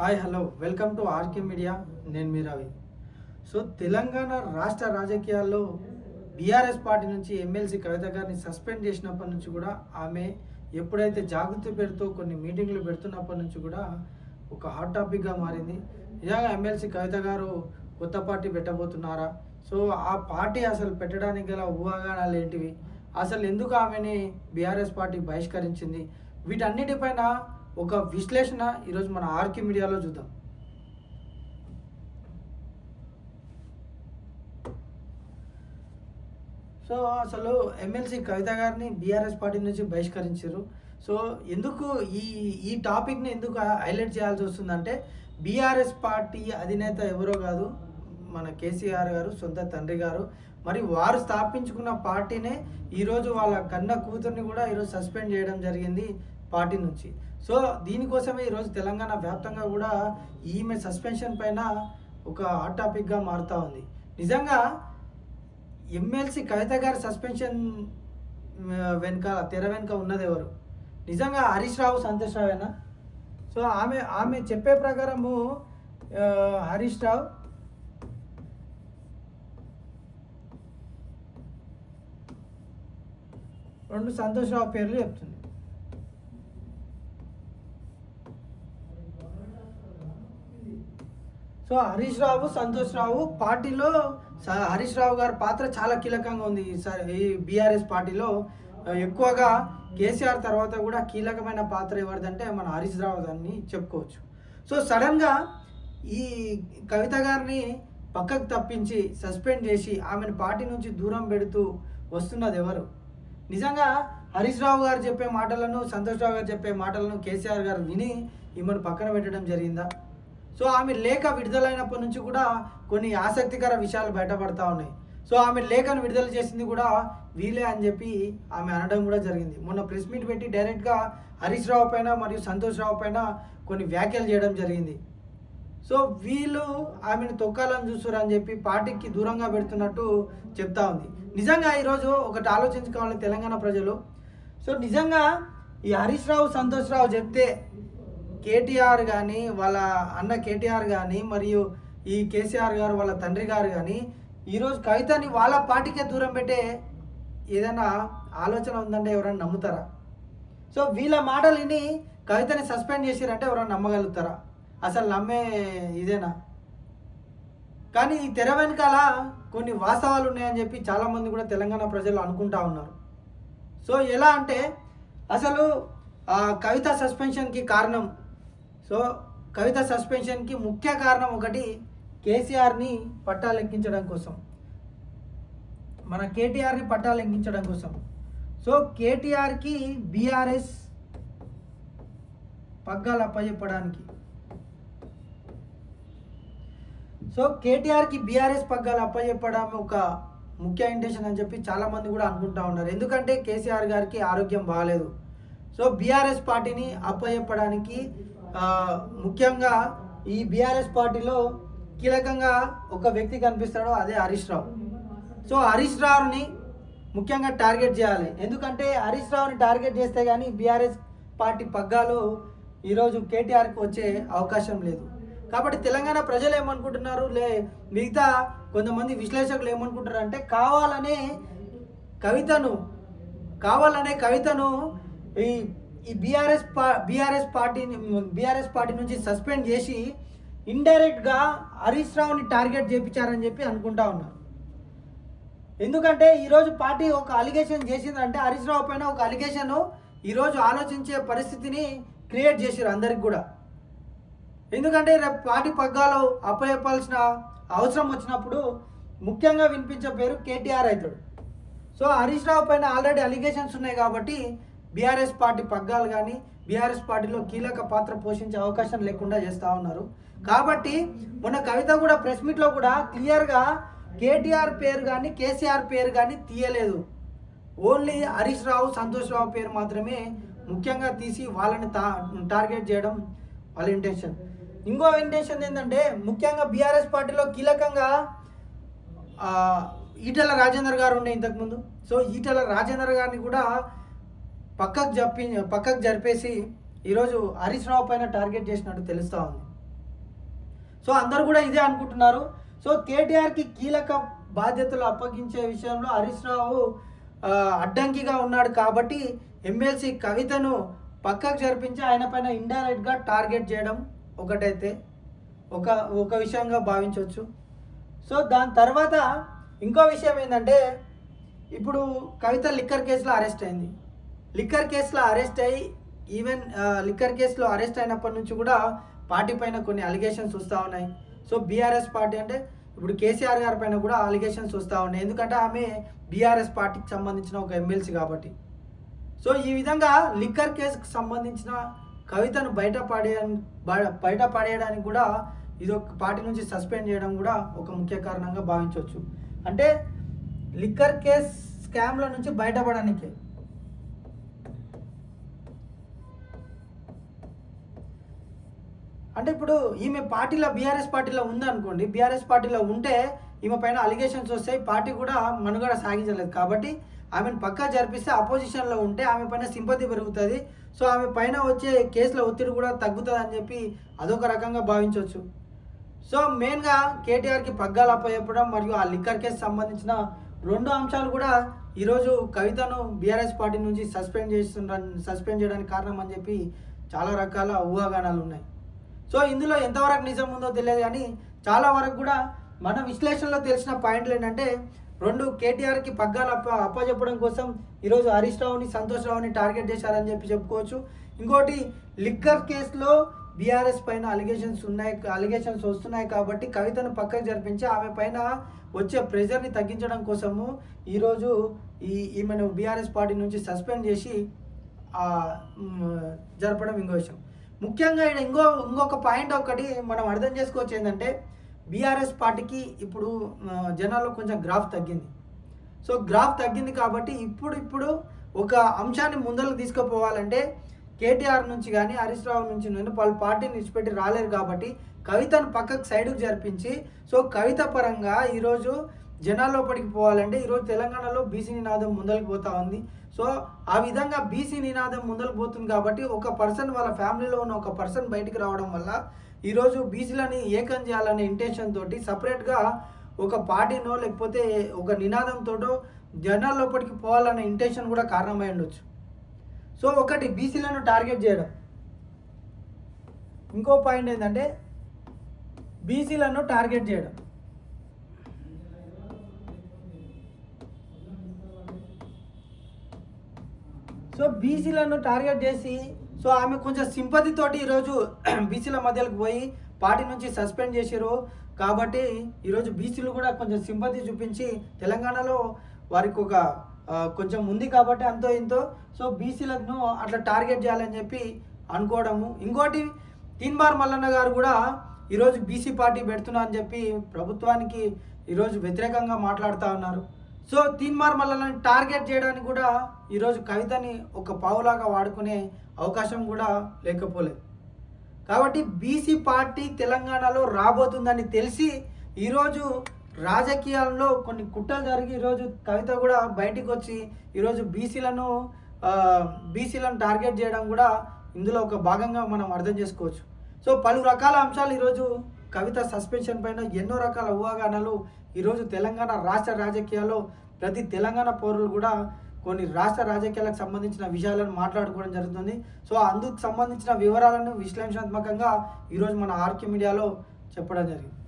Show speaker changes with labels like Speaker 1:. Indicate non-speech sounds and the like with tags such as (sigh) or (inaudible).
Speaker 1: Hi hello welcome to R K media నేను మీ Ravi. So Telangana రాష్ట్ర రాజకీయాల్లో బీఆర్ఎస్ పార్టీ నుంచి ఎమ్మెల్సీ కవిత గారిని సస్పెండ్ చేసినప్పటి నుంచి కూడా ఆమె ఎప్పుడైతే జాగృతి పెడుతూ కొన్ని మీటింగ్లు పెడుతున్నప్పటి నుంచి కూడా ఒక హాట్ టాపిక్గా మారింది. నిజంగా ఎమ్మెల్సీ కవిత గారు కొత్త పార్టీ పెట్టబోతున్నారా? సో ఆ పార్టీ అసలు పెట్టడానికి గల ఊహాగానాలు ఏంటివి? అసలు ఎందుకు ఆమెని బీఆర్ఎస్ పార్టీ బహిష్కరించింది? వీటన్నిటిపైన ఒక విశ్లేషణ ఈరోజు మన ఆర్కే మీడియాలో చూద్దాం. సో అసలు ఎమ్మెల్సీ కవిత గారిని బీఆర్ఎస్ పార్టీ నుంచి బహిష్కరించారు. సో ఎందుకు ఈ ఈ టాపిక్ని ఎందుకు హైలైట్ చేయాల్సి వస్తుందంటే బీఆర్ఎస్ పార్టీ అధినేత ఎవరో కాదు మన కేసీఆర్ గారు సొంత తండ్రి గారు. మరి వారు స్థాపించుకున్న పార్టీనే ఈరోజు వాళ్ళ కన్న కూతుర్ని కూడా ఈరోజు సస్పెండ్ చేయడం జరిగింది. పార్టీ నుంచి. సో దీనికోసమే ఈరోజు తెలంగాణ వ్యాప్తంగా కూడా ఈమె సస్పెన్షన్ పైన ఒక హాట్ టాపిక్గా మారుతూ ఉంది. నిజంగా ఎమ్మెల్సీ కవిత గారి సస్పెన్షన్ వెనుక తెర వెనుక ఉన్నది ఎవరు? నిజంగా హరీష్ రావు సంతోష్ రావేనా సో ఆమె ఆమె చెప్పే ప్రకారము హరీష్ రావు రెండు సంతోష్ రావు పేర్లు చెప్తుంది. సో హరీష్ రావు సంతోష్ రావు పార్టీలో స- హరీష్ రావు గారి పాత్ర చాలా కీలకంగా ఉంది ఈ ఈ బీఆర్ఎస్ పార్టీలో. ఎక్కువగా కేసీఆర్ తర్వాత కూడా కీలకమైన పాత్ర ఎవరిదంటే మన హరీష్ రావు గారిని చెప్పుకోవచ్చు. సో సడన్గా ఈ కవిత గారిని పక్కకు తప్పించి సస్పెండ్ చేసి ఆమెను పార్టీ నుంచి దూరం పెడుతూ వస్తున్నది ఎవరు? నిజంగా హరీష్ రావు గారు చెప్పే మాటలను సంతోష్ రావు గారు చెప్పే మాటలను కేసీఆర్ గారు విని ఈమెను పక్కన పెట్టడం జరిగిందా? సో ఆమె లేఖ విడుదలైనప్పటి నుంచి కూడా కొన్ని ఆసక్తికర విషయాలు బయటపడతా ఉన్నాయి. సో ఆమె లేఖను విడుదల చేసింది కూడా వీలే అని చెప్పి ఆమె అనడం కూడా జరిగింది. మొన్న ప్రెస్ మీట్ పెట్టి డైరెక్ట్గా హరీష్ రావు పైన మరియు సంతోష్ రావు పైన కొన్ని వ్యాఖ్యలు చేయడం జరిగింది. సో వీళ్ళు ఆమెను తొక్కాలని చూస్తున్నారు అని చెప్పి పార్టీకి దూరంగా పెడుతున్నట్టు చెప్తా ఉంది. నిజంగా ఈరోజు ఒకటి ఆలోచించుకోవాలి తెలంగాణ ప్రజలు. సో నిజంగా ఈ హరీష్ రావు సంతోష్ రావు చెప్తే కేటీఆర్ కానీ వాళ్ళ అన్న కేటీఆర్ కానీ మరియు ఈ కేసీఆర్ గారు వాళ్ళ తండ్రి గారు కానీ ఈరోజు కవితని వాళ్ళ పార్టీకే దూరం పెట్టే ఏదైనా ఆలోచన ఉందంటే ఎవరైనా నమ్ముతారా? సో వీళ్ళ మాటలు విని కవితని సస్పెండ్ చేసిరంటే ఎవరైనా నమ్మగలుగుతారా? అసలు నమ్మే ఇదేనా? కానీ ఈ తెర వెనకాల కొన్ని వాస్తవాలు ఉన్నాయని చెప్పి చాలామంది కూడా తెలంగాణ ప్రజలు అనుకుంటా ఉన్నారు. సో ఎలా అంటే అసలు ఆ కవిత సస్పెన్షన్కి కారణం సో కవిత సస్పెన్షన్కి ముఖ్య కారణం ఒకటి కేసీఆర్ని పట్టాలెక్కించడం కోసం. మన కేటీఆర్ని పట్టాలెక్కించడం కోసం. సో కేటీఆర్కి బీఆర్ఎస్ పగ్గాలు అప్పచెప్పడానికి సో కేటీఆర్కి బీఆర్ఎస్ పగ్గాలు అప్పచెప్పడం ఒక ముఖ్య ఇంటెన్షన్ అని చెప్పి చాలామంది కూడా అనుకుంటా ఉన్నారు. ఎందుకంటే కేసీఆర్ గారికి ఆరోగ్యం బాగాలేదు. సో బీఆర్ఎస్ పార్టీని అప్పచెప్పడానికి ముఖ్యంగా ఈ బీఆర్ఎస్ పార్టీలో కీలకంగా ఒక వ్యక్తి కనిపిస్తాడో అదే హరీష్ రావు. సో హరీష్ రావుని ముఖ్యంగా టార్గెట్ చేయాలి. ఎందుకంటే హరీష్ రావుని టార్గెట్ చేస్తే కానీ బీఆర్ఎస్ పార్టీ పగ్గాలు ఈరోజు కేటీఆర్కి వచ్చే అవకాశం లేదు. కాబట్టి తెలంగాణ ప్రజలు ఏమనుకుంటున్నారు? లే మిగతా కొంతమంది విశ్లేషకులు ఏమనుకుంటున్నారు అంటే కావాలనే కవితను కావాలనే కవితను ఈ ఈ బీఆర్ఎస్ పా బీఆర్ఎస్ పార్టీని బీఆర్ఎస్ పార్టీ నుంచి సస్పెండ్ చేసి ఇండైరెక్ట్గా హరీష్ రావుని టార్గెట్ చేయించారని చెప్పి అనుకుంటా ఉన్నారు. ఎందుకంటే ఈరోజు పార్టీ ఒక అలిగేషన్ చేసిందంటే హరీష్ రావు పైన ఒక అలిగేషన్ ఈరోజు ఆలోచించే పరిస్థితిని క్రియేట్ చేసారు అందరికి కూడా. ఎందుకంటే రేపు పార్టీ పగ్గాలు అప్పచెప్పాల్సిన అవసరం వచ్చినప్పుడు ముఖ్యంగా వినిపించే పేరు కేటీఆర్ అవుతాడు. సో హరీష్ రావు పైన ఆల్రెడీ అలిగేషన్స్ ఉన్నాయి కాబట్టి బీఆర్ఎస్ పార్టీ పగ్గాలు కానీ బీఆర్ఎస్ పార్టీలో కీలక పాత్ర పోషించే అవకాశం లేకుండా చేస్తూ ఉన్నారు. కాబట్టి మొన్న కవిత కూడా ప్రెస్ మీట్లో కూడా క్లియర్గా కేటీఆర్ పేరు కానీ కేసీఆర్ పేరు కానీ తీయలేదు. ఓన్లీ హరీష్ రావు సంతోష్ రావు పేరు మాత్రమే ముఖ్యంగా తీసి వాళ్ళని టా టార్గెట్ చేయడం వాళ్ళ ఇంటెన్షన్ ఇంకో ఇంటెన్షన్ ఏంటంటే ముఖ్యంగా బీఆర్ఎస్ పార్టీలో కీలకంగా ఈటల రాజేందర్ గారు ఉండే ఇంతకుముందు సో ఈటల రాజేందర్ గారిని కూడా పక్కకు జప్పి పక్కకు జరిపేసి ఈరోజు హరీష్ రావు పైన టార్గెట్ చేసినట్టు తెలుస్తూ ఉంది. సో అందరు కూడా ఇదే అనుకుంటున్నారు. సో కేటీఆర్కి కీలక బాధ్యతలు అప్పగించే విషయంలో హరీష్ రావు అడ్డంకిగా ఉన్నాడు కాబట్టి ఎమ్మెల్సీ కవితను పక్కకు జరిపించి ఆయన పైన ఇండైరెక్ట్గా టార్గెట్ చేయడం ఒకటైతే ఒక ఒక విషయంగా భావించవచ్చు. సో దాని తర్వాత ఇంకో విషయం ఏంటంటే ఇప్పుడు కవిత లిక్కర్ కేసులో అరెస్ట్ అయింది. లిక్కర్ కేసులో అరెస్ట్ అయ్యి ఈవెన్ లిక్కర్ కేసులో అరెస్ట్ అయినప్పటి నుంచి కూడా పార్టీ పైన కొన్ని అలిగేషన్స్ వస్తూ ఉన్నాయి. సో బీఆర్ఎస్ పార్టీ అంటే ఇప్పుడు కేసీఆర్ గారి పైన కూడా అలిగేషన్స్ వస్తూ ఉన్నాయి. ఎందుకంటే ఆమె బీఆర్ఎస్ పార్టీకి సంబంధించిన ఒక ఎమ్మెల్సీ కాబట్టి. సో ఈ విధంగా లిక్కర్ కేసుకు సంబంధించిన కవితను బయట పడే బయట పడేయడానికి కూడా ఇది ఒక పార్టీ నుంచి సస్పెండ్ చేయడం కూడా ఒక ముఖ్య కారణంగా భావించవచ్చు. అంటే లిక్కర్ కేస్ స్కామ్ల నుంచి బయటపడడానికి. అంటే ఇప్పుడు ఈమె పార్టీలో బీఆర్ఎస్ పార్టీలో ఉందనుకోండి బీఆర్ఎస్ పార్టీలో ఉంటే ఈమె పైన అలిగేషన్స్ వస్తాయి పార్టీ కూడా మనుగడ సాగించలేదు. కాబట్టి ఆమెను పక్కా జరిపిస్తే అపోజిషన్లో ఉంటే ఆమె పైన సింపతి పెరుగుతుంది. సో ఆమె పైన వచ్చే కేసుల ఒత్తిడి కూడా తగ్గుతుంది అని చెప్పి అదొక రకంగా భావించవచ్చు. సో మెయిన్గా కేటీఆర్కి పగ్గాలు అప్పచెప్పడం మరియు ఆ లిక్కర్ కేసు సంబంధించిన రెండు అంశాలు కూడా ఈరోజు కవితను బీఆర్ఎస్ పార్టీ నుంచి సస్పెండ్ చేస్తున్న సస్పెండ్ చేయడానికి కారణం అని చెప్పి చాలా రకాల ఊహాగానాలు ఉన్నాయి. సో ఇందులో ఎంతవరకు నిజం ఉందో తెలియదు కానీ చాలా వరకు కూడా మన విశ్లేషణలో తెలిసిన పాయింట్లు ఏంటంటే రెండు కేటీఆర్కి పగ్గాలు అప్ప అప్పచెప్పడం కోసం ఈరోజు హరీష్ రావుని సంతోష్ రావుని టార్గెట్ చేశారని చెప్పి చెప్పుకోవచ్చు. ఇంకోటి లిక్కర్ కేసులో బీఆర్ఎస్ పైన అలిగేషన్స్ ఉన్నాయి అలిగేషన్స్ వస్తున్నాయి కాబట్టి కవితను పక్కకు జరిపించి ఆమె పైన వచ్చే ప్రెషర్ని తగ్గించడం కోసము ఈరోజు ఈ ఈమెను బీఆర్ఎస్ పార్టీ నుంచి సస్పెండ్ చేసి జరపడం ఇంకో విషయం. ముఖ్యంగా ఇక్కడ ఇంకో ఇంకొక పాయింట్ ఒకటి మనం అర్థం చేసుకోవచ్చు ఏంటంటే బీఆర్ఎస్ పార్టీకి ఇప్పుడు జనాల్లో కొంచెం గ్రాఫ్ తగ్గింది. సో గ్రాఫ్ తగ్గింది కాబట్టి ఇప్పుడు ఇప్పుడు ఒక అంశాన్ని ముందరకు తీసుకుపోవాలంటే కేటీఆర్ నుంచి కానీ హరీష్ రావు నుంచి కానీ వాళ్ళ పార్టీని విడిచిపెట్టి రాలేరు కాబట్టి కవితను పక్కకు సైడ్కు జరిపించి సో కవిత పరంగా ఈరోజు జనాల్లోపలికి పోవాలంటే ఈరోజు తెలంగాణలో బీసీ నినాదం ముందరికి పోతా ఉంది. సో ఆ విధంగా బీసీ నినాదం ముందరకు పోతుంది కాబట్టి ఒక పర్సన్ వాళ్ళ ఫ్యామిలీలో ఉన్న ఒక పర్సన్ బయటికి రావడం వల్ల ఈరోజు బీసీలని ఏకం చేయాలనే ఇంటెన్షన్ తోటి సపరేట్గా ఒక పార్టీనో లేకపోతే ఒక నినాదంతోటో జనాల లోపలికి పోవాలనే ఇంటెన్షన్ కూడా కారణమై ఉండొచ్చు. సో ఒకటి బీసీలను టార్గెట్ చేయడం. ఇంకో పాయింట్ ఏంటంటే బీసీలను టార్గెట్ చేయడం. సో బీసీలను టార్గెట్ చేసి సో ఆమె కొంచెం సింపతి తోటి ఈరోజు (clears throat) బీసీల మధ్యలోకి పోయి పార్టీ నుంచి సస్పెండ్ చేసారు కాబట్టి ఈరోజు బీసీలు కూడా కొంచెం సింపతి చూపించి తెలంగాణలో వారికి ఒక కొంచెం ఉంది కాబట్టి అంతో ఇంతో సో బీసీలను అట్లా టార్గెట్ చేయాలని చెప్పి అనుకోవడము. ఇంకోటి తీన్బార్ మల్లన్న గారు కూడా ఈరోజు బీసీ పార్టీ పెడుతున్నా అని చెప్పి ప్రభుత్వానికి ఈరోజు వ్యతిరేకంగా మాట్లాడుతూ ఉన్నారు. సో తీన్మార్ మల్లన్నని టార్గెట్ చేయడానికి కూడా ఈరోజు కవితని ఒక పావులాగా వాడుకునే అవకాశం కూడా లేకపోలేదు కాబట్టి బీసీ పార్టీ తెలంగాణలో రాబోతుందని తెలిసి ఈరోజు రాజకీయాల్లో కొన్ని కుట్రలు జరిగి ఈరోజు కవిత కూడా బయటికి వచ్చి ఈరోజు బీసీలను బీసీలను టార్గెట్ చేయడం కూడా ఇందులో ఒక భాగంగా మనం అర్థం చేసుకోవచ్చు. సో పలు రకాల అంశాలు ఈరోజు కవిత సస్పెన్షన్ పైన ఎన్నో రకాల ఊహాగానాలు. ఈరోజు తెలంగాణ రాష్ట్ర రాజకీయాల్లో ప్రతి తెలంగాణ పౌరులు కూడా కొన్ని రాష్ట్ర రాజకీయాలకు సంబంధించిన విషయాలను మాట్లాడుకోవడం జరుగుతుంది. సో అందుకు సంబంధించిన వివరాలను విశ్లేషణాత్మకంగా ఈరోజు మన ఆర్కే మీడియాలో చెప్పడం జరిగింది.